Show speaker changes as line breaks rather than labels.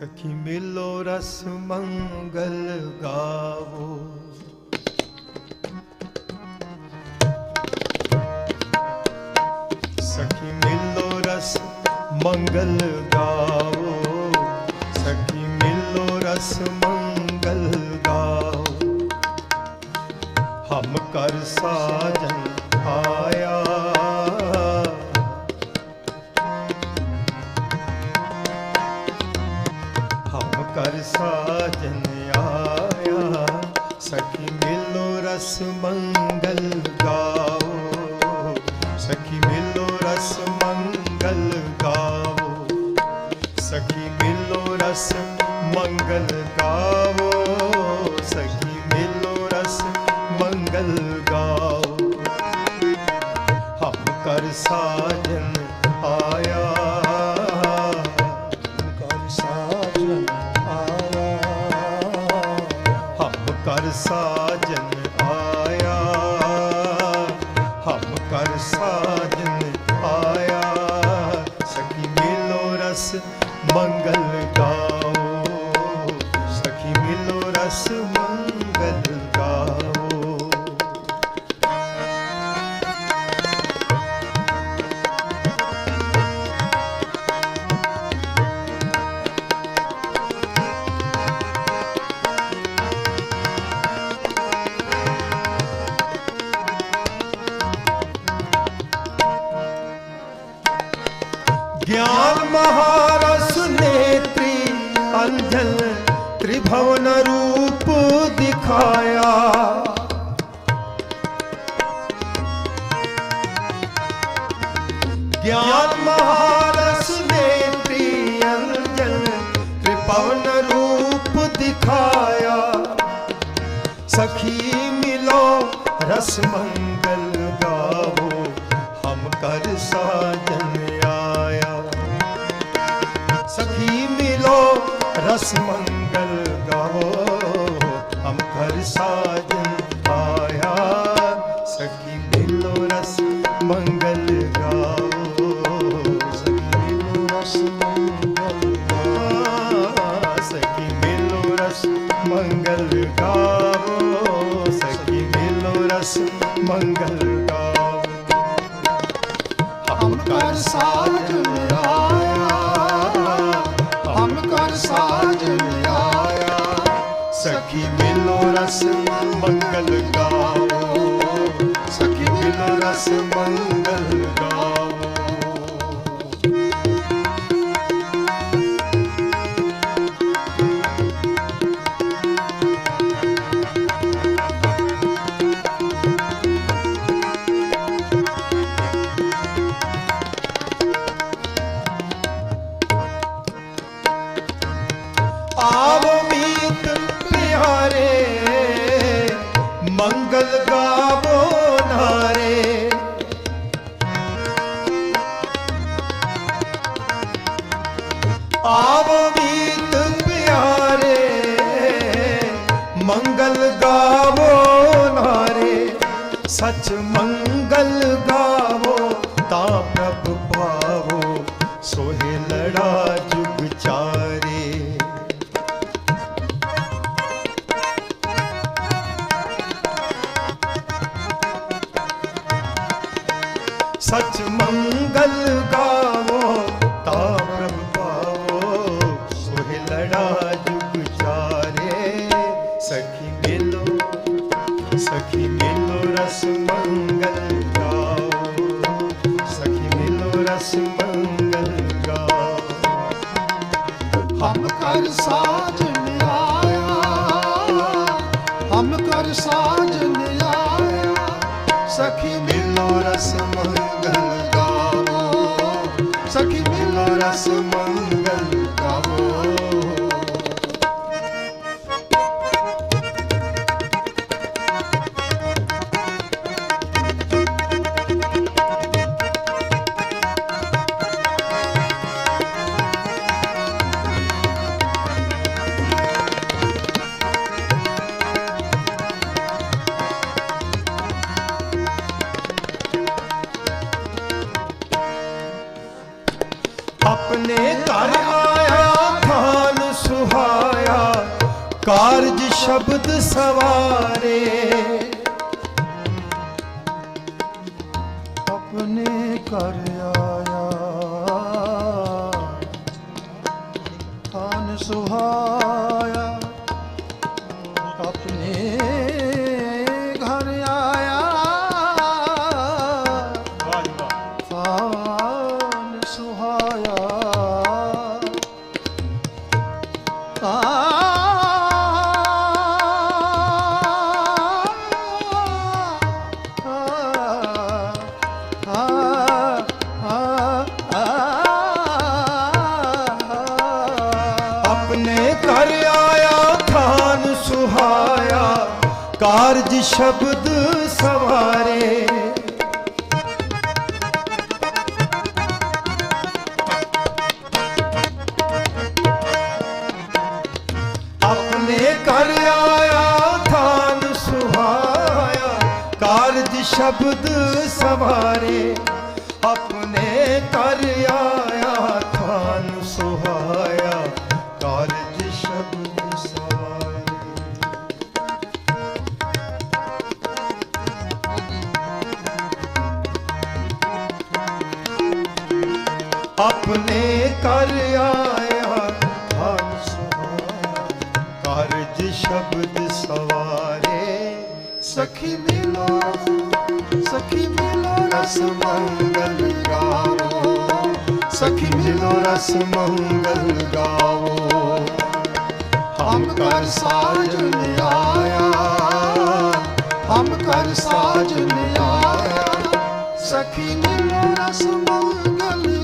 ਸਖੀ ਮਿਲੋ ਰਸ ਮੰਗਲ ਗਾਵੋ ਸਖੀ ਮਿਲੋ ਰਸ ਮੰਗਲ ਗਾਵੋ ਸਖੀ ਮਿਲੋ ਰਸ ਮੰਗਲ ਗਾਵੋ ਹਮ ਕਰ ਸਾਜਨ ਆਇਆ ਕਰ ਸਾਜਨ ਆਇਆ। ਸਖੀ ਮਿਲੋ ਰਸ ਮੰਗਲ ਗਾਓ। ਸਖੀ ਮਿਲੋ ਰਸ ਮੰਗਲ ਗਾਓ। ਸਖੀ ਮਿਲੋ ਰਸ ਮੰਗਲ ਗਾਓ। ਸਖੀ ਮਿਲੋ ਰਸ ਮੰਗਲ ਗਾਓ। ਹਮ ਕਰ ਸਾਜਨ
ਸਾਜਨ ਆਇਆ।
ਹਮ ਕਰ ਸਾਜਨ ਆਇਆ। ਸਖੀ ਮਿਲੋ ਰਸ ਮੰਗਲ ਗਾਓ। ਸਖੀ ਮਿਲੋ ਰਸ ਤ੍ਰਿਭਵਨ ਰੂਪ ਦਿਖਾਇਆ ਗਿਆਨ ਮਹਾਰਸ ਨੇਤਰੀ ਅੰਜਲ ਤ੍ਰਿਭਵਨ ਰੂਪ ਦਿਖਾਇਆ ਸਖੀ ਮਿਲੋ ਰਸ ਮੰਗਲ ਗਾਵੋ ਹਮ ਕਰ ਸਾਜਨ ਆਇਆ ਸਖੀ ਮਿਲੋ ਰਸ ਮੰਗਲ ਰਸ ਮੰਗਲ ਗਾਵੋ ਸਖੀ ਮਿਲੋ ਰਸ ਮੰਗਲ ਗਾਵੋ
ਹਮ ਕਰ ਸਾਜਨ ਆਇਆ ਹਮ ਕਰ ਸਾਜਨ ਆਇਆ
ਸਖੀ ਮਿਲੋ ਰਸ ਮੰਗਲ ਗਾਵੋ ਸਖੀ ਮਿਲੋ ਰਸ ਮੰਗਲ ਆਵੋ ਮੀਤ ਪਿਆਰੇ ਮੰਗਲ ਗਾਵੋ ਨਾਰੇ। ਆਵ ਮੀਤ ਪਿਆਰੇ ਮੰਗਲ ਗਾਵੋ ਨਾਰੇ। ਸੱਚ ਮੰਗਲ
ਕਰ ਸਾਜਨ ਆਇਆ ਹਮ ਕਰ ਸਾਜਨ ਆਇਆ
ਸਖੀ ਮਿਲੋ ਰਸ ਮੰਗਲ ਗਾਵੋ, ਸਖੀ ਮਿਲੋ ਰਸ ਆਪਣੇ ਘਰ
ਆਇਆ ਖਾਨ ਸੁਹਾਇਆ ਕਾਰਜ ਸ਼ਬਦ ਸਵਾਰੇ।
ਆਪਣੇ ਘਰ ਆਇਆ ਖਾਨ ਸੁਹਾਇਆ ਕਾਰਜ ਸ਼ਬਦ ਸਵਾਰੇ। ਆਪਣੇ ਘਰ ਆਇਆ, ਥਾਨ ਸੁਹਾਇਆ, ਕਾਰਜ ਸ਼ਬਦ ਸਵਾਰੇ। ਆਪਣੇ ਘਰ ਆਇਆ, ਥਾਨ ਸੁਹਾਇਆ। ਆਪਣੇ ਕਰ ਆਇਆ ਧਨ ਸੁਹਾਇਆ ਕਾਰਜ ਸ਼ਬਦ ਸਵਾਰੇ
ਸਖੀ ਮਿਲੋ ਸਖੀ ਮਿਲੋ ਰਸ
ਮੰਗਲ ਗਾਵੋ ਸਖੀ ਮਿਲੋ ਰਸ ਮੰਗਲ ਗਾਵੋ ਹਮ ਕਰ ਸਾਜਨ ਆਇਆ
ਹਮ ਕਰ ਸਾਜਨ ਆਇਆ ਸਖੀ ਮਿਲੋ ਰਸ ਮੰਗਲ